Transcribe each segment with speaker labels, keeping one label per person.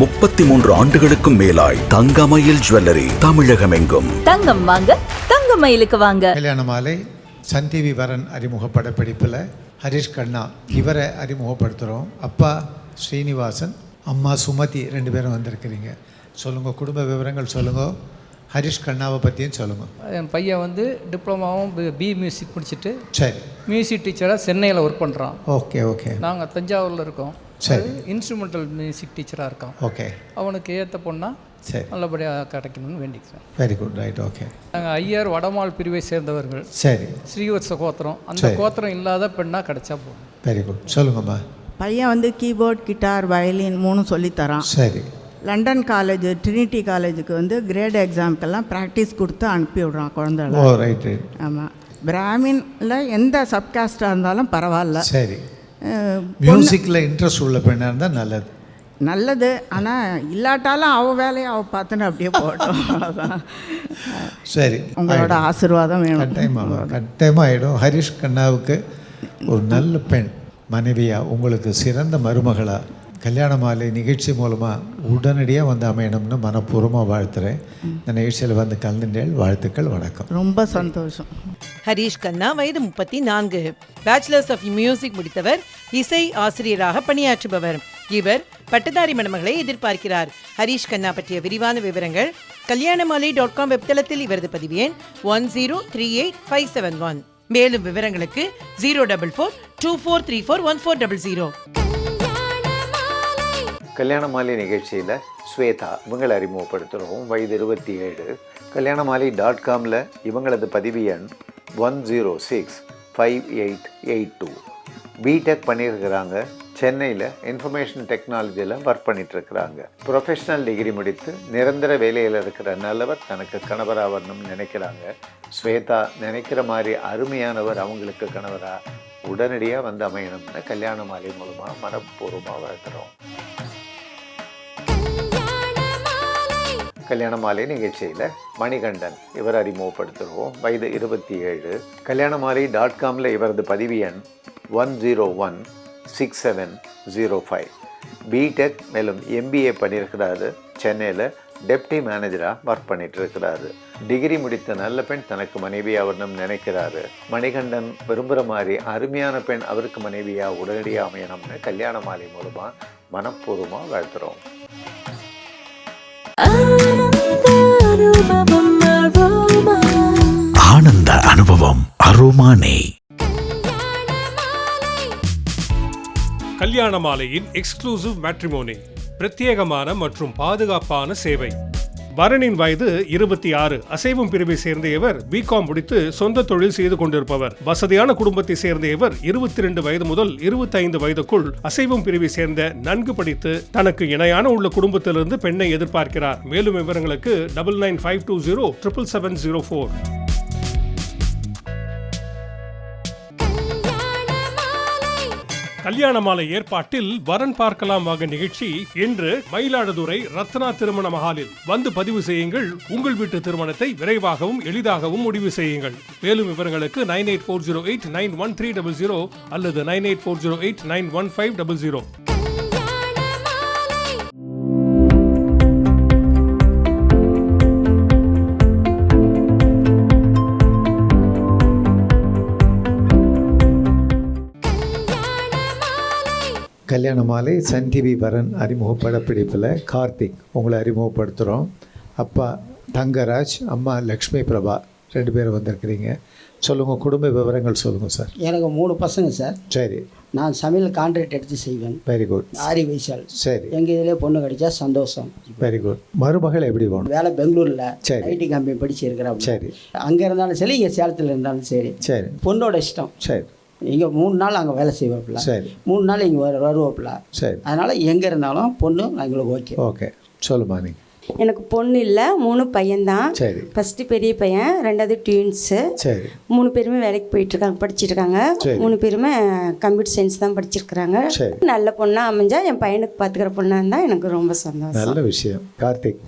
Speaker 1: முப்பத்தி மூன்று ஆண்டுகளுக்கும் மேலாய் தங்கமயில் ஜுவல்லரி தமிழகமெங்கும்.
Speaker 2: தங்கம் வாங்க தங்க மயிலுக்கு வாங்க.
Speaker 3: கல்யாண மாலை சன் டிவி வரன் அறிமுக படப்பிடிப்பில் ஹரிஷ் கண்ணா இவரை அறிமுகப்படுத்துகிறோம் அப்பா ஸ்ரீனிவாசன் அம்மா சுமதி ரெண்டு பேரும் வந்திருக்கிறீங்க. சொல்லுங்கள் குடும்ப விவரங்கள் சொல்லுங்கள் ஹரிஷ் கண்ணாவை பற்றியும் சொல்லுங்கள்
Speaker 4: என் பையன் வந்து டிப்ளமாவும் பி மியூசிக் முடிச்சுட்டு
Speaker 3: சரி.
Speaker 4: மியூசிக் டீச்சராக சென்னையில் ஒர்க் பண்ணுறான்
Speaker 3: ஓகே ஓகே.
Speaker 4: நாங்கள் தஞ்சாவூரில் இருக்கோம்.
Speaker 3: சரி.
Speaker 4: இன்ஸ்ட்ருமெண்டல் மியூசிக் டீச்சராக இருக்கான்.
Speaker 3: ஓகே.
Speaker 4: அவனுக்கு ஏற்ற பொண்ணா
Speaker 3: சரி.
Speaker 4: நல்லபடியாக கிடைக்கணும்னு வேண்டிக்கிறேன்.
Speaker 3: வெரி குட் ரைட் ஓகே
Speaker 4: நாங்கள் ஐயர் வடமாள் பிரிவை சேர்ந்தவர்கள்.
Speaker 3: சரி.
Speaker 4: ஸ்ரீவத்ச கோத்திரம். அந்த. கோத்திரம் இல்லாத பெண்ணாக கிடைச்சா போதும்.
Speaker 3: வெரி குட் சொல்லுங்கம்மா.
Speaker 5: பையன் வந்து கீபோர்ட் கிட்டார் வயலின் மூணும் சொல்லித்தரான்.
Speaker 3: சரி.
Speaker 5: லண்டன் காலேஜ் ட்ரினிட்டி காலேஜுக்கு வந்து கிரேட் எக்ஸாம்க்கெல்லாம் ப்ராக்டிஸ் கொடுத்து அனுப்பி விடுறான் குழந்தைகள.
Speaker 3: ஓ ரைட் ரைட்
Speaker 5: ஆமாம் பிராமின்ல எந்த சப்காஸ்டாக இருந்தாலும் பரவாயில்ல.
Speaker 3: சரி. மியூசிக்கில் இன்ட்ரெஸ்ட் உள்ள பெண்ணாக இருந்தால் நல்லது.
Speaker 5: நல்லது ஆனால் இல்லாட்டாலும் அவள் வேலையை அவள் பார்த்துன்னு அப்படியே போட்டோம்
Speaker 3: சரி
Speaker 5: உங்களோட ஆசீர்வாதம் வேணும்.
Speaker 3: கட்டாயமாக கட்டாயமாக ஆகிடும் ஹரிஷ் கண்ணாவுக்கு ஒரு நல்ல பெண் மனைவியா உங்களுக்கு சிறந்த மருமகளா கல்யாண மாலை நிகழ்ச்சி மூலமாக உடனடியாக வந்து அமையணும்னு மனப்பூர்வமாக வாழ்த்துறேன். இந்த நிகழ்ச்சியில் வந்து கலந்துட்டேன் வாழ்த்துக்கள் வணக்கம்.
Speaker 5: ரொம்ப சந்தோஷம்.
Speaker 6: ஹரீஷ் கண்ணா வயது முப்பத்தி நான்கு பேச்சுலர்ஸ் ஆஃப் மியூசிக் முடித்தவர் இசை ஆசிரியராக பணியாற்றுபவர். இவர் பட்டதாரி மணமகளை எதிர்பார்க்கிறார். ஹரீஷ் கண்ணா பற்றிய விரிவான விவரங்கள் கல்யாணமாலை டாட் காம் வெப்தளத்தில் இவரது பதிவு எண் one zero three eight five seven one மேலும் விவரங்களுக்கு zero double four two four three four one four double zero
Speaker 3: கல்யாண மாலை நிகழ்ச்சியில் ஸ்வேதா இவங்களை அறிமுகப்படுத்துகிறோம் வயது இருபத்தி ஏழு. கல்யாண மாலை டாட் காமில் இவங்களது பதிவு எண் one zero six five eight eight two BTech பண்ணியிருக்கிறாங்க. சென்னையில் இன்ஃபர்மேஷன் டெக்னாலஜியில் ஒர்க் பண்ணிகிட்ருக்கிறாங்க ப்ரொஃபஷனல் டிகிரி முடித்து நிரந்தர வேலையில் இருக்கிற நல்லவர் தனக்கு கணவராக வரணும்னு நினைக்கிறாங்க. ஸ்வேதா நினைக்கிற மாதிரி அருமையானவர் அவங்களுக்கு கணவராக உடனடியாக வந்து அமையணும்னு கல்யாண மாலை மூலமாக மனப்பூர்வமாக வளர்க்குறோம் கல்யாண மாலை நிகழ்ச்சியில் மணிகண்டன் இவர் அறிமுகப்படுத்துகிறோம். வயது இருபத்தி ஏழு. கல்யாண மாலை டாட் காமில் இவரது பதிவு எண் one zero one six seven zero five BTech மேலும் எம்பிஏ பண்ணியிருக்கிறாரு. சென்னையில் டெப்டி மேனேஜராக ஒர்க் பண்ணிட்டு இருக்கிறாரு டிகிரி முடித்த நல்ல பெண் தனக்கு மனைவி வரணும்னு நினைக்கிறாரு. மணிகண்டன் விரும்புகிற மாதிரி அருமையான பெண் அவருக்கு மனைவியாக உடனடியாக அமையணும்னு கல்யாண மாலை மூலமாக மனப்பூர்வமாக வாழ்த்துறோம்.
Speaker 1: ஆனந்த அனுபவம் அரோமானே
Speaker 7: கல்யாண மாலையின் எக்ஸ்க்ளூசிவ் மேட்ரிமோனி பிரத்யேகமான மற்றும் பாதுகாப்பான சேவை. வரனின் வயது இருபத்தி ஆறு. அசைவம் பிரிவை சேர்ந்த இவர் பிகாம் முடித்து சொந்த தொழில் செய்து கொண்டிருப்பவர். வசதியான குடும்பத்தை சேர்ந்த இவர் இருபத்தி ரெண்டு வயது முதல் இருபத்தி ஐந்து வயதுக்குள் அசைவம் பிரிவை சேர்ந்த நன்கு படித்து தனக்கு இணையான உள்ள குடும்பத்திலிருந்து பெண்ணை எதிர்பார்க்கிறார். மேலும் விவரங்களுக்கு double nine five two zero triple seven zero four கல்யாண மாலை ஏற்பாட்டில் வரன் பார்க்கலாம் வாங்க நிகழ்ச்சி. இன்று மயிலாடுதுறை ரத்னா திருமண மகாலில். வந்து பதிவு செய்யுங்கள். உங்கள் வீட்டு திருமணத்தை விரைவாகவும் எளிதாகவும் முடிவு செய்யுங்கள். மேலும் விவரங்களுக்கு nine eight four zero eight nine one three double zero அல்லது nine eight four zero eight nine one five double zero.
Speaker 3: கல்யாண மாலை சன் டிவி வரன் அறிமுக படப்பிடிப்பில் கார்த்திக் உங்களை அறிமுகப்படுத்துகிறோம். அப்பா தங்கராஜ் அம்மா லக்ஷ்மி பிரபா ரெண்டு பேரும் வந்திருக்கிறீங்க. சொல்லுங்கள் குடும்ப விவரங்கள் சொல்லுங்கள் சார்.
Speaker 8: எனக்கு மூணு பசங்க சார்.
Speaker 3: சரி.
Speaker 8: நான் சமையல் கான்ட்ராக்ட் எடுத்து செய்வேன்.
Speaker 3: வெரி குட்
Speaker 8: ஆரி வைசால்.
Speaker 3: சரி.
Speaker 8: எங்கள் இதிலே பொண்ணு கிடைச்சா சந்தோஷம்.
Speaker 3: வெரி குட் மருமகள் எப்படி வேணும்
Speaker 8: வேலை பெங்களூரில்.
Speaker 3: சரி.
Speaker 8: ஐடி கம்பெனி படிச்சு இருக்கிறான்
Speaker 3: சரி.
Speaker 8: அங்கே இருந்தாலும் சரி இங்கே சேலத்தில் இருந்தாலும் சரி.
Speaker 3: சரி.
Speaker 8: பொண்ணோட இஷ்டம்.
Speaker 3: சரி.
Speaker 8: இங்கே மூணு நாள் அங்கே வேலை செய்வாப்புல.
Speaker 3: சரி.
Speaker 8: மூணு நாள் இங்கே வர வருவாப்புல.
Speaker 3: சரி.
Speaker 8: அதனால் எங்கே இருந்தாலும் பொண்ணு எங்களுக்கு ஓகே.
Speaker 3: ஓகே. சொல்லுமா நீ
Speaker 9: எனக்கு பொண்ணு இல்லை மூணு பையன்தான்.
Speaker 3: சரி.
Speaker 9: ஃபஸ்ட்டு பெரிய பையன் ரெண்டாவது ட்வின்ஸு
Speaker 3: சரி.
Speaker 9: மூணு பேருமே வேலைக்கு போயிட்டு இருக்காங்க படிச்சிட்டு இருக்காங்க
Speaker 3: சரி.
Speaker 9: மூணு பேருமே கம்ப்யூட்டர் சயின்ஸ் தான் படிச்சிருக்கிறாங்க.
Speaker 3: சரி.
Speaker 9: நல்ல பொண்ணா அமைஞ்சா என் பையனுக்கு பார்த்துக்கிற பொண்ணா இருந்தால் எனக்கு ரொம்ப சந்தோஷம்.
Speaker 3: நல்ல விஷயம். கார்த்திக்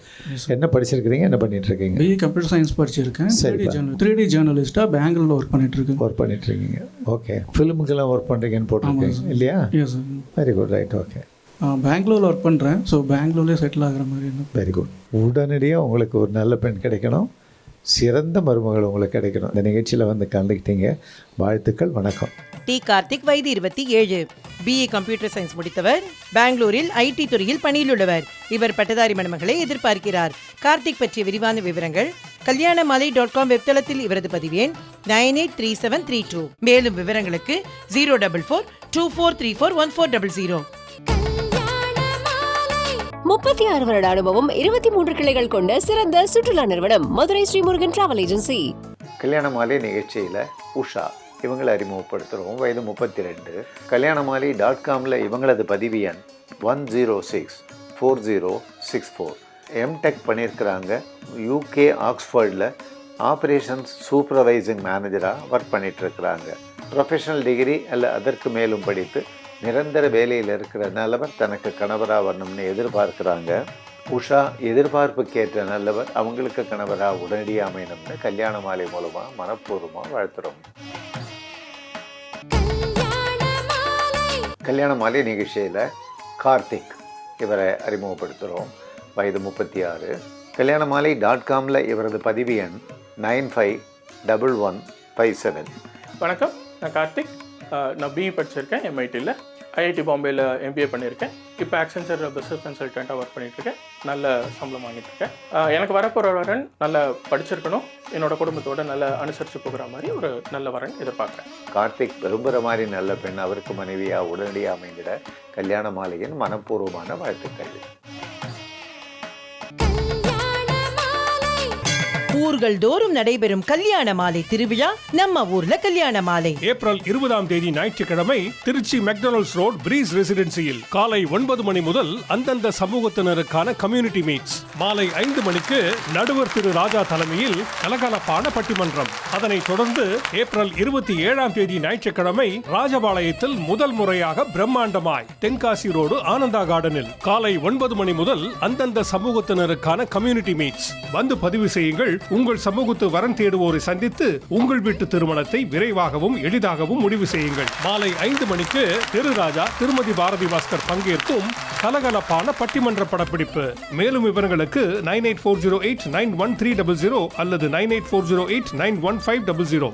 Speaker 3: என்ன படிச்சிருக்கிறீங்க என்ன பண்ணிட்டு இருக்கீங்க
Speaker 10: பிஇ கம்ப்யூட்டர் சயின்ஸ் படிச்சிருக்கேன். டி ஜேர்னல் த்ரீ டி ஜேர்னலிஸ்ட்டாக பெங்களூரில் ஒர்க் பண்ணிட்டு இருக்கேன்
Speaker 3: ஒர்க் பண்ணிட்டு இருக்கீங்க ஓகே ஃபிலிமுக்கெல்லாம் ஒர்க் பண்ணுறீங்கன்னு போட்டிருக்கீங்க இல்லையா?
Speaker 10: Yes
Speaker 3: very good right okay
Speaker 10: பெங்களூரில் ஒர்க் பண்ணுறேன் ஸோ பெங்களூர்லேயே செட்டில் ஆகிற மாதிரி என்ன?
Speaker 3: வெரி குட் உடனடியாக உங்களுக்கு ஒரு நல்ல பெண் கிடைக்கணும். சிறந்த மருமகள் உங்களுக்கு கிடைக்கணும். இந்த நிகழ்ச்சியில் வந்து கலந்துக்கிட்டீங்க. வாழ்த்துக்கள் வணக்கம்.
Speaker 6: டி கார்த்திக் வயது இருபத்தி ஏழு. பிஏ கம்ப்யூட்டர் சயின்ஸ் முடித்தவர். பெங்களூரில் ஐடி துறையில் பணியில் உள்ளவர். இவர் பட்டதாரி மணமகளை எதிர்பார்க்கிறார். கார்த்திக் பற்றிய விரிவான விவரங்கள் கல்யாணமாலை டாட் காம் வெப்தளத்தில் இவரது பதிவு எண் nine eight three seven three two. மேலும் விவரங்களுக்கு zero double four two four three four one four double zero.
Speaker 2: முப்பத்தி ஆறு வருட அனுபவம் இருபத்தி மூன்று கிளைகள் கொண்ட சிறந்த சுற்றுலா நிறுவனம் மதுரை ஸ்ரீமுருகன் டிராவல் ஏஜென்சி.
Speaker 3: கல்யாண மாலை நிகழ்ச்சியில் உஷா இவங்களை அறிமுகப்படுத்துகிறோம் வயது முப்பத்தி ரெண்டு. கல்யாணமாலி டாட் காமில் இவங்களது பதிவு எண் one zero six four zero six four MTech பண்ணியிருக்கிறாங்க யூகே ஆக்ஸ்ஃபோர்டில் ஆப்ரேஷன்ஸ் சூப்பர்வைசிங் மேனேஜராக ஒர்க் பண்ணிகிட்ருக்கிறாங்க ப்ரொஃபஷனல் டிகிரி அல்ல அதற்கு மேலும் படித்து நிரந்தர வேலையில் இருக்கிற நல்லவர் தனக்கு கணவராக வரணும்னு எதிர்பார்க்குறாங்க. உஷா எதிர்பார்ப்புக்கேற்ற நல்லவர் அவங்களுக்கு கணவராக உடனடியாக அமையணும்னு கல்யாண மாலை மூலமாக மனப்பூர்வமாக வாழ்த்துறோம். கல்யாண மாலை நிகழ்ச்சியில் கார்த்திக் இவரை அறிமுகப்படுத்துகிறோம் வயது முப்பத்தி ஆறு கல்யாண மாலை டாட் காமில் இவரது பதிவு எண் nine five double one five seven.
Speaker 11: வணக்கம் நான் கார்த்திக். நான் பிஇ படிச்சிருக்கேன் எம்ஐடியில் ஐஐடி பாம்பேயில் எம்பிஏ பண்ணியிருக்கேன் இப்போ ஆக்சென்சர் பிஸ்னஸ் கன்சல்டண்ட்டாக ஒர்க் பண்ணிகிட்ருக்கேன் நல்ல சம்பளம் வாங்கிட்டுருக்கேன் எனக்கு வரப்போகிற வரன் நல்லா படிச்சிருக்கணும். என்னோட குடும்பத்தோட நல்லா அனுசரித்து போகிற மாதிரி ஒரு நல்ல வரன் எதிர்பார்க்குறேன்.
Speaker 3: கார்த்திக் விரும்புகிற மாதிரி நல்ல பெண் அவருக்கு மனைவியாக உடனடியாக அமைந்திட கல்யாண மாலையின் மனப்பூர்வமான வாழ்த்துக்கள்.
Speaker 6: ஊர்கள் தோறும் நடைபெறும் கல்யாண மாலை திருவிழா நம்ம ஊர்ல கல்யாண மாலை.
Speaker 7: ஏப்ரல் இருபதாம் தேதி ஞாயிற்றுக்கிழமை திருச்சி மெக்டொனல்ட்ஸ் ரோட் பிரீஸ் ரெசிடென்சியில் காலை ஒன்பது மணி முதல் அந்தந்த சமூகத்தினருக்கான கம்யூனிட்டி மீட்ஸ் மாலை ஐந்து மணிக்கு நடுவர் திரு ராஜா தலைமையில் கலகலப்பான பட்டிமன்றம். அதனைத் தொடர்ந்து ஏப்ரல் இருபத்தி ஏழாம் தேதி ஞாயிற்றுக்கிழமை ராஜபாளையத்தில் முதல் முறையாக பிரம்மாண்டமாய் தென்காசி ரோடு ஆனந்தா கார்டனில் காலை ஒன்பது மணி முதல் அந்தந்த சமூகத்தினருக்கான கம்யூனிட்டி மீட்ஸ் வந்து பதிவு செய்யுங்கள். உங்கள் சமூகத்து வரன் தேடுவோரை சந்தித்து உங்கள் வீட்டு திருமணத்தை விரைவாகவும் எளிதாகவும் முடிவு செய்யுங்கள். மாலை ஐந்து மணிக்கு திருராஜா திருமதி பாரதி பாஸ்கர் பங்கேற்கும் கலகலப்பான பட்டிமன்ற படப்பிடிப்பு. மேலும் விவரங்களுக்கு nine eight four zero eight nine one three double zero அல்லது nine eight four zero eight nine one five double zero.